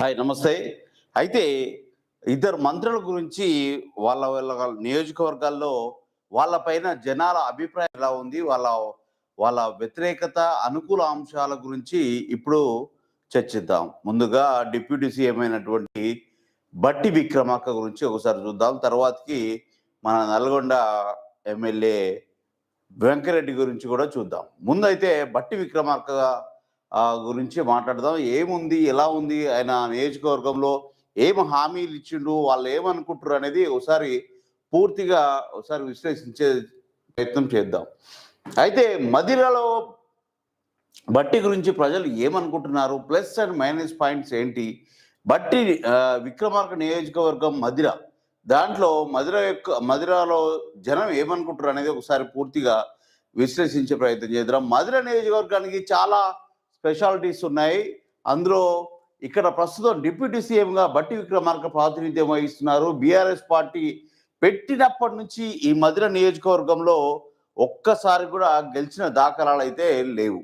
Hi నమస్తే. అయితే ఇద్దరు మంత్రుల గురించి వాళ్ళ వాళ్ళ నియోజకవర్గాల్లో వాళ్ళపైన జనాల అభిప్రాయం ఎలా ఉంది? వాళ్ళ వాళ్ళ వ్యతిరేకత అనుకూల అంశాల గురించి ఇప్పుడు చర్చిద్దాం. ముందుగా డిప్యూటీ సీఎం అయినటువంటి బట్టి విక్రమార్క గురించి ఒకసారి చూద్దాం. తర్వాతకి మన నల్గొండ ఎమ్మెల్యే వెంకరెడ్డి గురించి కూడా చూద్దాం. ముందైతే బట్టి విక్రమార్క గురించి మాట్లాడదాం. ఏముంది? ఎలా ఉంది? ఆయన నియోజకవర్గంలో ఏం హామీలు ఇచ్చిండు వాళ్ళు ఏమనుకుంటారు అనేది ఒకసారి పూర్తిగా ఒకసారి విశ్లేషించే ప్రయత్నం చేద్దాం. అయితే మదిరలో బట్టి గురించి ప్రజలు ఏమనుకుంటున్నారు? ప్లస్ అండ్ మైనస్ పాయింట్స్ ఏంటి? బట్టి విక్రమార్క నియోజకవర్గం మదిర. దాంట్లో మదిర యొక్క మదిరలో జనం ఏమనుకుంటారు అనేది ఒకసారి పూర్తిగా విశ్లేషించే ప్రయత్నం చేద్దాం. మదిర నియోజకవర్గానికి చాలా స్పెషాలిటీస్ ఉన్నాయి. అందులో ఇక్కడ ప్రస్తుతం డిప్యూటీ సీఎంగా బట్టి విక్రమార్క ప్రాతినిధ్యం వహిస్తున్నారు. బీఆర్ఎస్ పార్టీ పెట్టినప్పటి నుంచి ఈ మధుర నియోజకవర్గంలో ఒక్కసారి కూడా గెలిచిన దాఖలాలు అయితే లేవు.